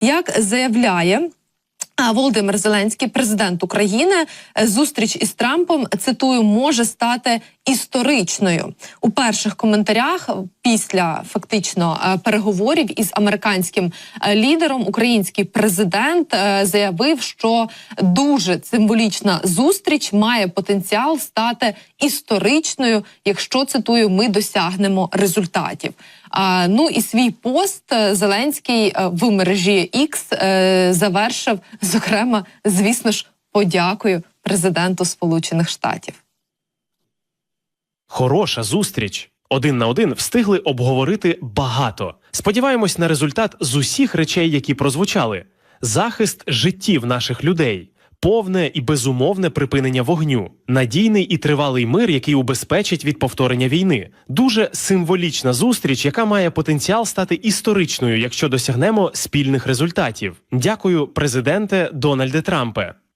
Як заявляє Володимир Зеленський, президент України, е, зустріч із Трампом цитую може стати історичною у перших коментарях після фактично е, переговорів із американським е, лідером. Український президент заявив, що дуже символічна зустріч має потенціал стати історичною, якщо цитую, ми досягнемо результатів. А, ну і свій пост е, Зеленський е, в мережі X е, завершив, зокрема, звісно ж, подякою президенту Сполучених Штатів. Хороша зустріч. Один на один встигли обговорити багато. Сподіваємось на результат з усіх речей, які прозвучали: захист життів наших людей, повне і безумовне припинення вогню, надійний і тривалий мир, який убезпечить від повторення війни. Дуже символічна зустріч, яка має потенціал стати історичною, якщо досягнемо спільних результатів. Дякую, президенте Дональде Трампе.